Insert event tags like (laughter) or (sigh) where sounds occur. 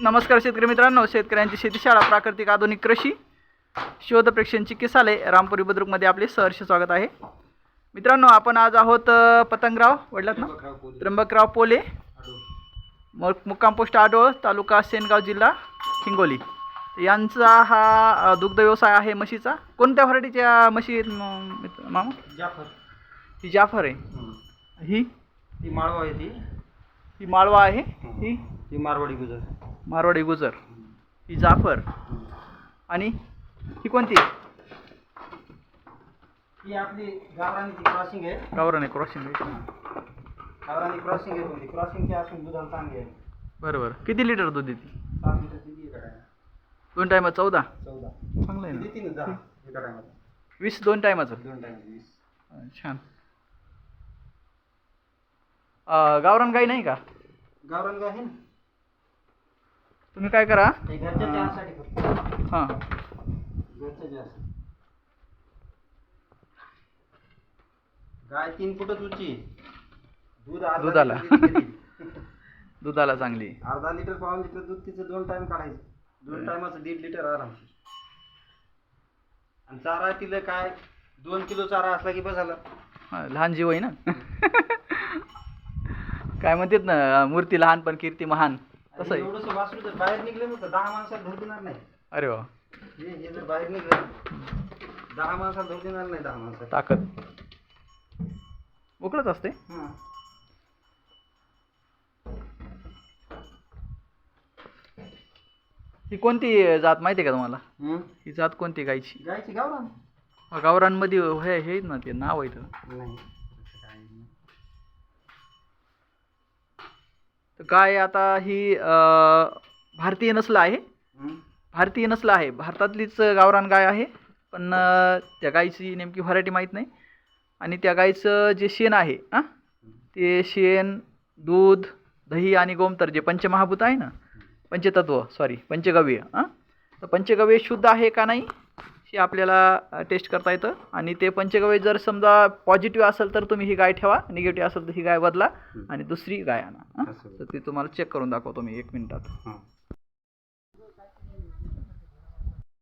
नमस्कार शेतकरी मित्रांनो शेतकऱ्यांची शेतीशाळा प्राकृतिक आधुनिक कृषी शोध प्रेक्षण चिकित्सालय रामपुरी बुद्रुकमध्ये आपले सहर्ष स्वागत आहे. मित्रांनो आपण आज आहोत पतंगराव वडलात ना? त्र्यंबकराव पोले मुक्काम पोस्ट आडोळ तालुका सेनगाव जिल्हा हिंगोली. यांचा हा दुग्ध व्यवसाय आहे म्हशीचा? कोणत्या व्हरायटीच्या म्हशी आहेत म- मामा? जाफर. ही जाफर आहे? ही? ती माळवा आहे ती. ही माळवा आहे? ही? ती मारवाडी गुजर. मारवाडी गुजर. ही जाफर. आणि ही कोणती? ही आपली गावरानी क्रॉसिंग आहे. गावरान क्रॉसिंग आहे. गावरानी क्रॉसिंग आहे तुमची. क्रॉसिंगची असून दुधाला चांगली आहे. बरं बरं. किती लिटर दूध देते सात लिटर दिली एका टायमाला दोन टायमात चौदा. चौदा. चांगलं आहे ना? देते ना दहा एका टायमाला वीस दोन टायमाचं दोन टायम वीस. अं, छान. अं, गावरान गाई नाही का? गावरान गाय आहे ना. तुम्ही काय करा? हे घरच्या चहासाठी फक्त हां. घरच्या चहासाठी. गाय तीन फुटच उंची. दूध अर्धा दुधाला. लिटर देते. (laughs) दुधाला चांगली अर्धा लिटर पाऊन लिटर दूध तिचं दोन टाइम काढायचं. दोन टायमाचं दीड लिटर आराम आणि चारा तिला काय दोन किलो चारा असला की बस झालं हां, लहान जीव आहे ना? काय म्हणतात ना मूर्ती लहान पण कीर्ती महान. तसं आहे. एवढंसं वासरू जर बाहेर निघलं ना तर दहा माणसाला धरू देणार नाही. अरे वा. हे हे जर बाहेर निघलं दहा माणसाला धरू देणार नाही दहा माणसाला. ताकद. उकडच असते? हां. ही कोणती जात माहिती आहे का तुम्हाला हं? ही जात कोणती गायची गायची गावरान गावरांमध्ये हे हे ना ते नाव आहे इथं. नाही तसं काही नाही. तर गाय आता ही अं, भारतीय नस्ल आहे हं? भारतीय नस्ल आहे भारतातलीच गावरान गाय आहे पण अं, त्या गायची नेमकी व्हरायटी माहीत नाही आणि त्या गायचं जे शेण आहे हां ते शेण दूध दही आणि गोमतर जे पंचमहाभूत आहे ना पंचतत्व सॉरी पंचगव्य हां? तर पंचगव्य शुद्ध आहे का नाही हे आपल्याला टेस्ट करता येतं. आणि ते पंचगव्य जर समजा पॉझिटिव्ह असेल तर तुम्ही ही गाय ठेवा निगेटिव्ह असेल तर ही गाय बदला. आणि दुसरी गाय आणा. तर ती तुम्हाला चेक करून दाखवतो मी एक मिनिटात. हं.